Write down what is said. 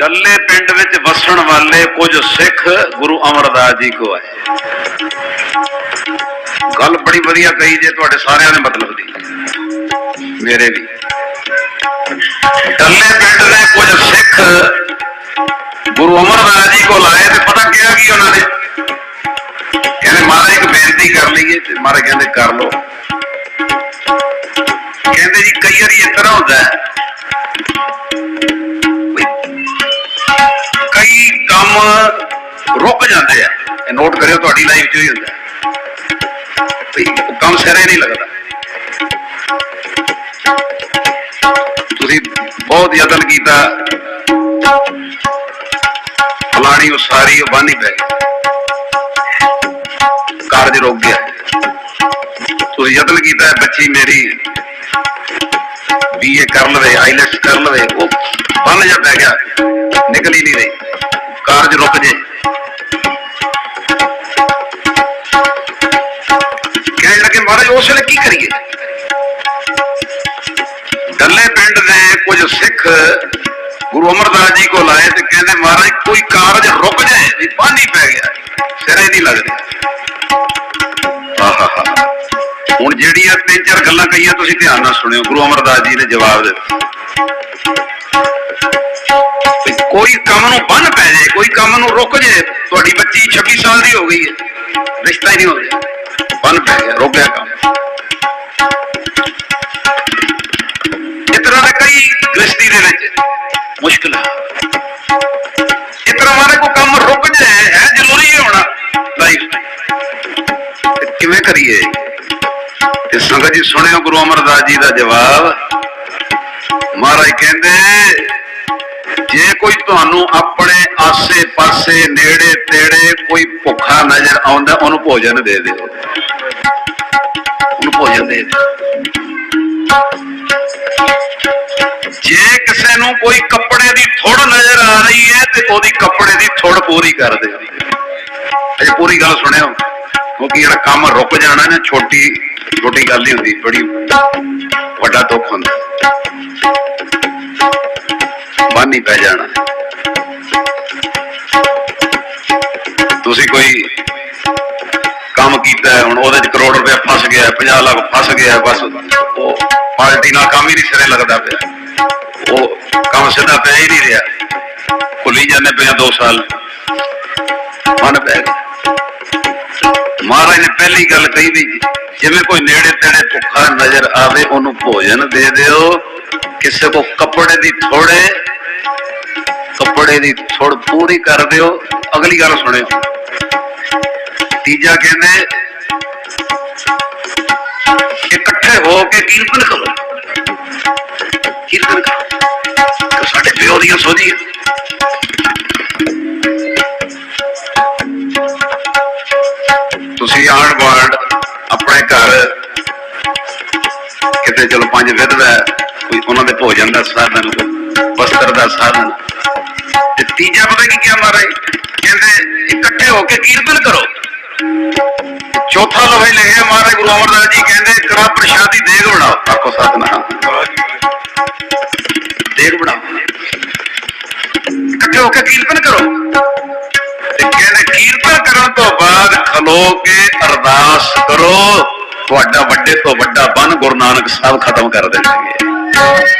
ਡੱਲੇ ਪਿੰਡ ਵਿੱਚ ਵਸਣ ਵਾਲੇ ਕੁਝ ਸਿੱਖ ਗੁਰੂ ਅਮਰਦਾਸ ਜੀ ਕੋ ਆਏ। ਗੱਲ ਬੜੀ ਵਧੀਆ ਕਹੀ ਜੇ ਤੁਹਾਡੇ ਸਾਰਿਆਂ ਦੇ ਮਤਲਬ ਦੀ। ਮੇਰੇ ਵੀ। ਡੱਲੇ ਪਿੰਡ ਦੇ ਕੁਝ ਸਿੱਖ ਗੁਰੂ ਅਮਰਦਾਸ ਜੀ ਕੋਲ ਆਏ ਤੇ ਪਤਾ ਕਿਹਾ ਕੀ ਉਹਨਾਂ ਨੇ? ਕਹਿੰਦੇ ਮਹਾਰਾਜ ਇੱਕ ਬੇਨਤੀ ਕਰ ਲਈਏ ਤੇ ਮਹਾਰਾਜ ਕਹਿੰਦੇ ਕਰ ਲਓ। ਕਹਿੰਦੇ ਜੀ ਕਈ ਵਾਰੀ ਇਸ ਤਰ੍ਹਾਂ ਹੁੰਦਾ ਰੁਕ ਜਾਂਦੇ ਆ। ਇਹ ਨੋਟ ਕਰਿਓ, ਤੁਹਾਡੀ ਲਾਈਫ 'ਚ ਹੀ ਹੁੰਦਾ। ਹੈ। ਕੰਮ ਸਿਰੇ ਨਹੀਂ ਲੱਗਦਾ। ਤੁਸੀਂ ਬਹੁਤ ਯਤਨ ਕੀਤਾ। ਫਲਾਣੀ ਉਸਾਰੀ ਉਹ ਬਾਨੀ ਪੈ ਗਈ। ਕਾਰਜ ਰੁਕ ਗਿਆ। ਤੁਸੀਂ ਯਤਨ ਕੀਤਾ, ਬੱਚੀ ਮੇਰੀ ਬੀਏ ਕਰ ਲਵੇ ਆਈਲੈਟਸ ਕਰ ਲਵੇ, ਉਹ ਬੰਨ ਜਾ ਪੈ ਗਿਆ। ਨਿਕਲ ਹੀ ਨਹੀਂ ਰਹੀ। ਕਾਰਜ ਰੁਕ ਜੇ। ਮਹਾਰਾਜ, ਉਸ ਵੇਲੇ ਕੀ ਕਰੀਏ? ਡੱਲੇ ਪਿੰਡ ਦੇ ਕੁਝ ਸਿੱਖ ਗੁਰੂ ਅਮਰਦਾਸ ਜੀ ਕੋਲ ਆਏ ਤੇ ਕਹਿੰਦੇ, ਮਹਾਰਾਜ, ਕੋਈ ਕਾਰਜ ਰੁਕ ਜਾਏ ਵੀ ਪਾਣੀ ਪੈ ਗਿਆ, ਸਿਰੇ ਨਹੀਂ ਲੱਗਦੇ। ਆਹਾਹਾ ਹੁਣ ਜਿਹੜੀਆਂ ਤਿੰਨ ਚਾਰ ਗੱਲਾਂ ਕਹੀਆਂ, ਤੁਸੀਂ ਧਿਆਨ ਨਾਲ ਸੁਣਿਓ। ਗੁਰੂ ਅਮਰਦਾਸ ਜੀ ਨੇ ਜਵਾਬ ਦਿੱਤਾ। ਕੋਈ ਕੰਮ ਨੂੰ ਬੰਨ ਪੈ ਜਾਏ, ਕੋਈ ਕੰਮ ਨੂੰ ਰੁਕ ਜਾਏ, ਤੁਹਾਡੀ ਬੱਚੀ 26 ਸਾਲ ਦੀ ਹੋ ਗਈ ਹੈ, ਰਿਸ਼ਤਾ ਹੀ ਨਹੀਂ ਹੋ ਰਿਹਾ। ਬੰਨ ਪੈ ਗਿਆ ਰੁਕ ਕੰਮ ਇਸ ਤਰ੍ਹਾਂ ਦੇ ਕਈ ਗ੍ਰਸਤੀ ਦੇ ਵਿੱਚ ਮੁਸ਼ਕਲ ਹੈ ਇਸ ਮਾਰੇ ਕੋਈ ਕੰਮ ਰੁਕ ਜਾਏ ਹੈ ਜ਼ਰੂਰੀ ਹੋਣਾ? ਲਾਈਫ ਕਿਵੇਂ ਕਰੀਏ? ਤੇ ਸੰਗਤ ਜੀ ਸੁਣਿਓ ਗੁਰੂ ਅਮਰਦਾਸ ਜੀ ਦਾ ਜਵਾਬ। ਮਹਾਰਾਜ ਕਹਿੰਦੇ ਜੇ ਕੋਈ ਤੁਹਾਨੂੰ ਆਪਣੇ ਆਸੇ-ਪਾਸੇ ਨੇੜੇ ਤੇੜੇ ਕੋਈ ਭੁੱਖਾ ਨਜ਼ਰ ਆਉਂਦਾ, ਉਹਨੂੰ ਭੋਜਨ ਦੇ ਦਿਓ। ਉਹਨੂੰ ਭੋਜਨ ਦੇ ਦਿਓ। ਜੇ ਕਿਸੇ ਨੂੰ ਕੋਈ ਕੱਪੜੇ ਦੀ ਥੋੜ ਨਜ਼ਰ ਆ ਰਹੀ ਹੈ, ਤੇ ਉਹਦੀ ਕੱਪੜੇ ਦੀ ਥੋੜ ਪੂਰੀ ਕਰ ਦਿਓ। ਇਹ ਪੂਰੀ ਗੱਲ ਸੁਣਿਓ, ਕਿਉਂਕਿ ਜਿਹੜਾ ਕੰਮ ਰੁਕ ਜਾਣਾ ਨਾ, ਛੋਟੀ ਛੋਟੀ ਗੱਲ ਨਹੀਂ ਹੁੰਦੀ, ਬੜੀ ਵੱਡਾ ਦੁੱਖ ਹੁੰਦਾ। ਬੰਨ ਪੈ ਜਾਣਾ। ਤੁਸੀਂ ਕੋਈ ਕੰਮ ਕੀਤਾ ਹੈ, ਹੁਣ ਉਹਦੇ ਚ ਕਰੋੜ ਰੁਪਏ ਫਸ ਗਿਆ 50 ਲੱਖ ਫਸ ਗਿਆ ਬਸ। ਉਹ ਪਾਰਟੀ ਨਾਲ ਕੰਮ ਹੀ ਨਹੀਂ ਸਿਰੇ ਲੱਗਦਾ ਪਿਆ। ਉਹ ਕੰਮ ਸਿੱਧਾ ਪੈ ਹੀ ਨਹੀਂ ਰਿਹਾ। ਭੁੱਲੀ ਜਾਂਦੇ ਪਏ 2 ਸਾਲ। ਮਨ ਪੈ ਗਿਆ। ਮਹਾਰਾਜ ਨੇ ਪਹਿਲੀ ਗੱਲ ਕਹੀ ਵੀ ਜਿਵੇਂ ਕੋਈ ਨੇੜੇ ਤੇੜੇ ਭੁੱਖਾ ਨਜ਼ਰ ਆਵੇ ਉਹਨੂੰ ਭੋਜਨ ਦੇ ਦਿਓ। ਕਿਸੇ ਕੋ ਕੱਪੜੇ ਦੀ ਥੋੜੇ ਕੱਪੜੇ ਦੀ ਥੋੜ ਪੂਰੀ ਕਰ ਦਿਓ। ਅਗਲੀ ਗੱਲ ਸੁਣਿਓ ਤੀਜਾ ਕਹਿੰਦੇ ਇਕੱਠੇ ਹੋ ਕੇ ਕੀਰਤਨ ਕਰੋ। ਕੀਰਤਨ ਕਰੋ। ਸਾਡੇ ਪਿਓ ਦੀਆਂ ਸੋਝੀਆਂ। ਤੁਸੀਂ ਆਣ ਬਾਣ ਆਪਣੇ ਘਰ ਕਿਤੇ ਚਲੋ ਪੰਜ ਵਿਧਵਾ ਕੋਈ ਉਹਨਾਂ ਦੇ ਭੋਜਨ ਦਾ ਸਾਧਨ ਵਸਤਰ ਦਾ ਸਾਧਨ। ਤੀਜਾ ਪਤਾ ਕੀ ਕਿਹਾ ਮਹਾਰਾਜ? ਕਹਿੰਦੇ, ਇਕੱਠੇ ਹੋ ਕੇ ਕੀਰਤਨ ਕਰੋ। ਚੌਥਾ ਲਫ਼ਜ਼ ਲਿਖਿਆ ਮਹਾਰਾਜ ਗੁਰੂ ਅਮਰਦਾਸ ਜੀ ਕਹਿੰਦੇ ਕੜਾ ਪ੍ਰਸ਼ਾਦੀ, ਦੇਗ ਬਣਾਓ। ਆਖੋ ਸਤਨਾਮ। ਦੇਗ ਬਣਾਓ। ਇਕੱਠੇ ਹੋ ਕੇ ਕੀਰਤਨ ਕਰੋ। ਤੇ ਕਹਿੰਦੇ, ਕੀਰਤਨ ਕਰਨ ਤੋਂ ਬਾਅਦ ਖਲੋ ਕੇ ਅਰਦਾਸ ਕਰੋ। ਤੁਹਾਡਾ ਵੱਡੇ ਤੋਂ ਵੱਡਾ ਬਨ ਗੁਰੂ ਨਾਨਕ ਸਾਹਿਬ ਖਤਮ ਕਰ ਦੇਣਗੇ।